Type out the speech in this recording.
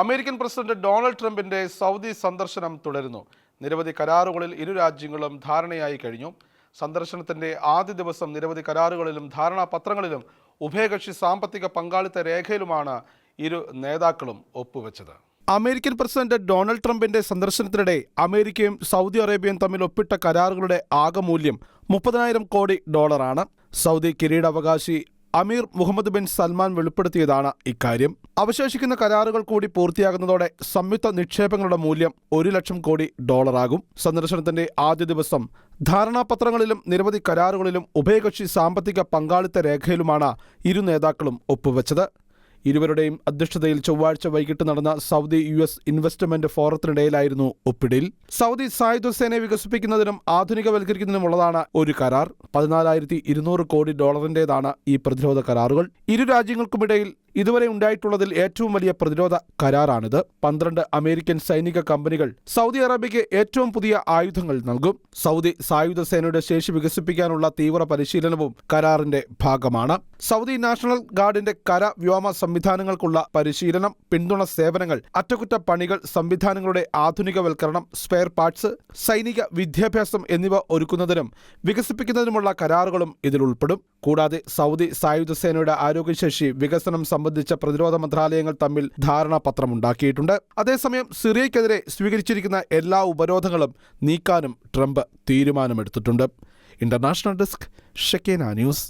American president Donald ട്രംപിന്റെ Saudi സന്ദർശനം തുടരുന്നു. നിരവധി കരാറുകളിൽ ഇരു രാജ്യങ്ങളും ധാരണയായി കഴിഞ്ഞു. സന്ദർശനത്തിന്റെ ആദ്യ ദിവസം നിരവധി കരാറുകളിലും ധാരണാപത്രങ്ങളിലും ഉഭയകക്ഷി സാമ്പത്തിക പങ്കാളിത്ത രേഖയിലുമാണ് ഇരു നേതാക്കളും ഒപ്പുവെച്ചത്. അമേരിക്കൻ പ്രസിഡന്റ് ഡൊണാൾഡ് ട്രംപിന്റെ സന്ദർശനത്തിനിടെ അമേരിക്കയും സൗദി അറേബ്യയും തമ്മിൽ ഒപ്പിട്ട കരാറുകളുടെ ആകെ മൂല്യം മുപ്പതിനായിരം കോടി ഡോളറാണ്. സൗദി കിരീടാവകാശി അമീർ മുഹമ്മദ് ബിൻ സൽമാൻ വെളിപ്പെടുത്തിയതാണ് ഇക്കാര്യം. അവശേഷിക്കുന്ന കരാറുകൾ കൂടി പൂർത്തിയാകുന്നതോടെ സംയുക്ത നിക്ഷേപങ്ങളുടെ മൂല്യം ഒരു ലക്ഷം കോടി ഡോളറാകും. സന്ദർശനത്തിന്റെ ആദ്യ ദിവസം ധാരണാപത്രങ്ങളിലും നിരവധി കരാറുകളിലും ഉഭയകക്ഷി സാമ്പത്തിക പങ്കാളിത്ത രേഖയിലുമാണ് ഇരു നേതാക്കളും ഒപ്പുവെച്ചത്. ഇരുവരുടെയും അധ്യക്ഷതയിൽ ചൊവ്വാഴ്ച വൈകിട്ട് നടന്ന സൗദി യു എസ് ഇൻവെസ്റ്റ്മെന്റ് ഫോറത്തിനിടയിലായിരുന്നു ഒപ്പിടിൽ. സൗദി സായുധ സേനയെ വികസിപ്പിക്കുന്നതിനും ആധുനികവൽക്കരിക്കുന്നതിനുമുള്ളതാണ് ഒരു കരാർ. പതിനാലായിരത്തി ഇരുന്നൂറ് കോടി ഡോളറിന്റേതാണ് ഈ പ്രതിരോധ കരാറുകൾ. ഇരു രാജ്യങ്ങൾക്കുമിടയിൽ ഇതുവരെ ഉണ്ടായിട്ടുള്ളതിൽ ഏറ്റവും വലിയ പ്രതിരോധ കരാറാണിത്. പന്ത്രണ്ട് അമേരിക്കൻ സൈനിക കമ്പനികൾ സൗദി അറേബ്യയ്ക്ക് ഏറ്റവും പുതിയ ആയുധങ്ങൾ നൽകും. സൗദി സായുധ സേനയുടെ ശേഷി വികസിപ്പിക്കാനുള്ള തീവ്ര പരിശീലനവും കരാറിന്റെ ഭാഗമാണ്. സൗദി നാഷണൽ ഗാർഡിന്റെ കര വ്യോമ സംവിധാനങ്ങൾക്കുള്ള പരിശീലനം പിന്തുണ സേവനങ്ങൾ അറ്റകുറ്റപ്പണികൾ സംവിധാനങ്ങളുടെ ആധുനികവൽക്കരണം സ്പെയർ പാർട്സ് സൈനിക വിദ്യാഭ്യാസം എന്നിവ ഒരുക്കുന്നതിനും വികസിപ്പിക്കുന്നതിനുമുള്ള കരാറുകളും ഇതിൽ ഉൾപ്പെടും. കൂടാതെ സൗദി സായുധ സേനയുടെ ആരോഗ്യശേഷി വികസനം സംബന്ധിച്ച പ്രതിരോധ മന്ത്രാലയങ്ങൾ തമ്മിൽ ധാരണാപത്രമുണ്ടാക്കിയിട്ടുണ്ട്. അതേസമയം സിറിയയ്ക്കെതിരെ സ്വീകരിച്ചിരിക്കുന്ന എല്ലാ ഉപരോധങ്ങളും നീക്കാനും Trump തീരുമാനമെടുത്തിട്ടുണ്ട്. International desk Shekinah news.